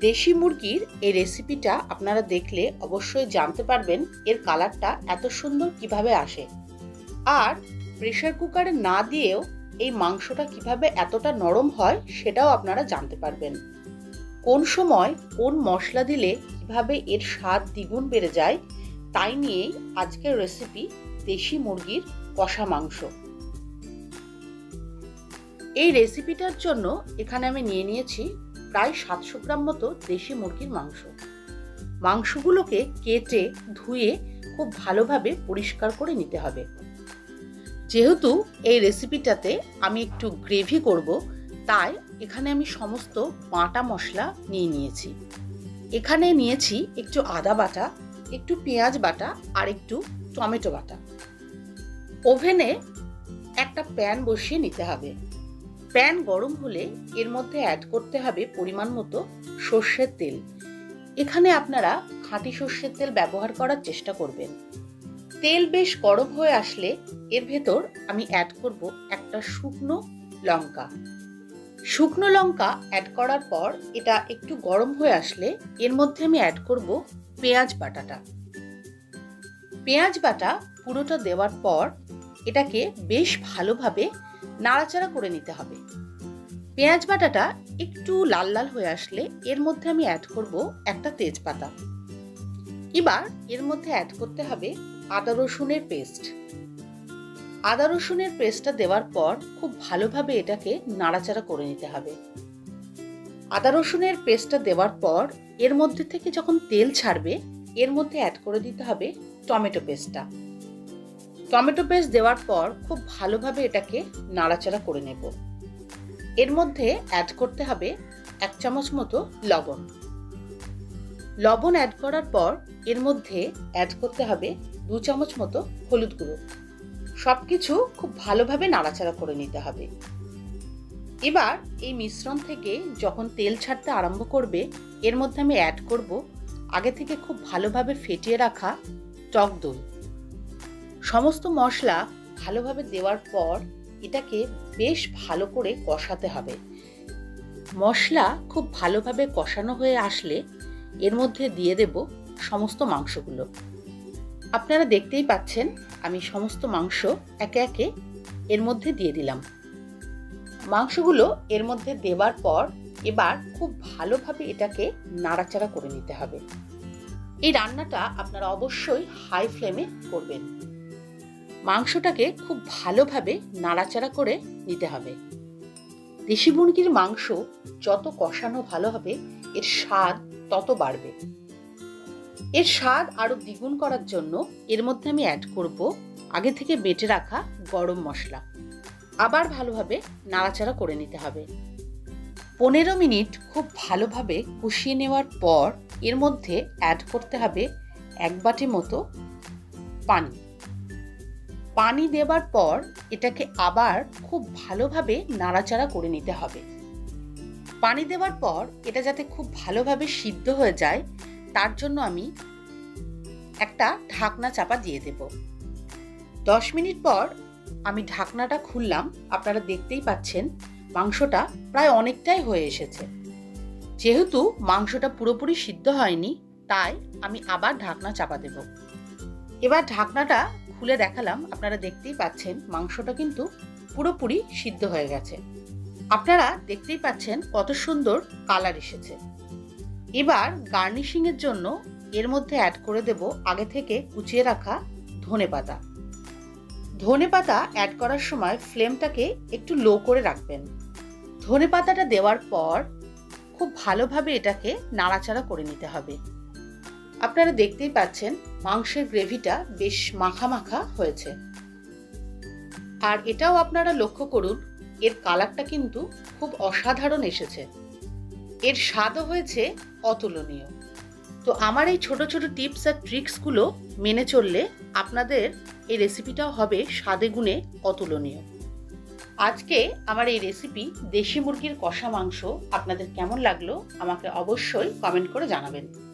দেশি মুরগির এই রেসিপিটা আপনারা দেখলে অবশ্যই জানতে পারবেন এর কালারটা এত সুন্দর কীভাবে আসে। আর প্রেশার কুকারে না দিয়েও এই মাংসটা কীভাবে এতটা নরম হয় সেটাও আপনারা জানতে পারবেন। কোন সময় কোন মশলা দিলে কীভাবে এর স্বাদ দ্বিগুণ বেড়ে যায় তাই নিয়েই আজকের রেসিপি দেশি মুরগির কষা মাংস। এই রেসিপিটার জন্য এখানে আমি নিয়ে নিয়েছি প্রায় সাতশো গ্রাম মতো দেশি মুরগির মাংস। মাংসগুলোকে কেটে ধুয়ে খুব ভালোভাবে পরিষ্কার করে নিতে হবে। যেহেতু এই রেসিপিটাতে আমি একটু গ্রেভি করব, তাই এখানে আমি সমস্ত বাটা মশলা নিয়ে নিয়েছি। এখানে নিয়েছি একটু আদা বাটা, একটু পেঁয়াজ বাটা আর একটু টমেটো বাটা। ওভেনে একটা প্যান বসিয়ে নিতে হবে। প্যান গরম হলে এর মধ্যে অ্যাড করতে হবে পরিমাণ মতো সর্ষের তেল। এখানে আপনারা খাঁটি সর্ষের তেল ব্যবহার করার চেষ্টা করবেন। তেল বেশ গরম হয়ে আসলে এর ভেতর আমি অ্যাড করব একটা শুকনো লঙ্কা। শুকনো লঙ্কা অ্যাড করার পর এটা একটু গরম হয়ে আসলে এর মধ্যে আমি অ্যাড করব পেঁয়াজ বাটাটা। পেঁয়াজ বাটা পুরোটা দেওয়ার পর এটাকে বেশ ভালোভাবে নাড়াচাড়া করে নিতে হবে। পেঁয়াজ বাটাটা একটু লাল লাল হয়ে আসলে এর মধ্যে আমি অ্যাড করব একটা তেজপাতা। এবার এর মধ্যে অ্যাড করতে হবে আদা রসুনের পেস্ট আদা রসুনের পেস্টটা দেওয়ার পর খুব ভালোভাবে এটাকে নাড়াচাড়া করে নিতে হবে। আদা রসুনের পেস্টটা দেওয়ার পর এর মধ্যে থেকে যখন তেল ছাড়বে, এর মধ্যে অ্যাড করে দিতে হবে টমেটো পেস্টটা টমেটো পেস্ট দেওয়ার পর খুব ভালোভাবে এটাকে নাড়াচাড়া করে নেব। এর মধ্যে অ্যাড করতে হবে এক চামচ মতো লবণ। লবণ অ্যাড করার পর এর মধ্যে অ্যাড করতে হবে দু চামচ মতো হলুদ গুঁড়ো। সব কিছু খুব ভালোভাবে নাড়াচাড়া করে নিতে হবে। এবার এই মিশ্রণ থেকে যখন তেল ছাড়তে আরম্ভ করবে, এর মধ্যে আমি অ্যাড করব আগে থেকে খুব ভালোভাবে ফেটিয়ে রাখা টক দই। সমস্ত মশলা ভালোভাবে দেওয়ার পর এটাকে বেশ ভালো করে কষাতে হবে। মশলা খুব ভালোভাবে কষানো হয়ে আসলে এর মধ্যে দিয়ে দেব সমস্ত মাংসগুলো। আপনারা দেখতেই পাচ্ছেন, আমি সমস্ত মাংস একে একে এর মধ্যে দিয়ে দিলাম। মাংসগুলো এর মধ্যে দেওয়ার পর এবার খুব ভালোভাবে এটাকে নাড়াচাড়া করে নিতে হবে। এই রান্নাটা আপনারা অবশ্যই হাই ফ্লেমে করবেন। মাংসটাকে খুব ভালোভাবে নাড়াচাড়া করে নিতে হবে। দেশি মুরগির মাংস যত কষানো ভালো হবে, এর স্বাদ তত বাড়বে। এর স্বাদ আরও দ্বিগুণ করার জন্য এর মধ্যে আমি অ্যাড করব আগে থেকে বেটে রাখা গরম মশলা। আবার ভালোভাবে নাড়াচাড়া করে নিতে হবে। পনেরো মিনিট খুব ভালোভাবে কষিয়ে নেওয়ার পর এর মধ্যে অ্যাড করতে হবে এক বাটি মতো পানি। পানি দেবার পর এটাকে আবার খুব ভালোভাবে নাড়াচাড়া করে নিতে হবে। পানি দেওয়ার পর এটা যাতে খুব ভালোভাবে সিদ্ধ হয়ে যায়, তার জন্য আমি একটা ঢাকনা চাপা দিয়ে দেব। দশ মিনিট পর আমি ঢাকনাটা খুললাম, আপনারা দেখতেই পাচ্ছেন মাংসটা প্রায় অনেকটাই হয়ে এসেছে। যেহেতু মাংসটা পুরোপুরি সিদ্ধ হয়নি, তাই আমি আবার ঢাকনা চাপা দেব। এবার ঢাকনাটা খুলে দেখালাম, আপনারা দেখতেই পাচ্ছেন মাংসটা কিন্তু পুরোপুরি সিদ্ধ হয়ে গেছে। আপনারা দেখতেই পাচ্ছেন কত সুন্দর কালার এসেছে। এবার গার্নিশিং এর জন্য এর মধ্যে অ্যাড করে দেব আগে থেকে কুচিয়ে রাখা ধনে পাতা। ধনে পাতা অ্যাড করার সময় ফ্লেমটাকে একটু লো করে রাখবেন। ধনে পাতাটা দেওয়ার পর খুব ভালোভাবে এটাকে নাড়াচাড়া করে নিতে হবে। আপনারা দেখতেই পাচ্ছেন মাংসের গ্রেভিটা বেশ মাখা মাখা হয়েছে। আর এটাও আপনারা লক্ষ্য করুন, এর কালারটা কিন্তু খুব অসাধারণ এসেছে। এর স্বাদও হয়েছে অতুলনীয়। তো আমার এই ছোট ছোট টিপস আর ট্রিক্সগুলো মেনে চললে আপনাদের এই রেসিপিটাও হবে স্বাদে গুণে অতুলনীয়। আজকে আমার এই রেসিপি দেশি মুরগির কষা মাংস আপনাদের কেমন লাগল আমাকে অবশ্যই কমেন্ট করে জানাবেন।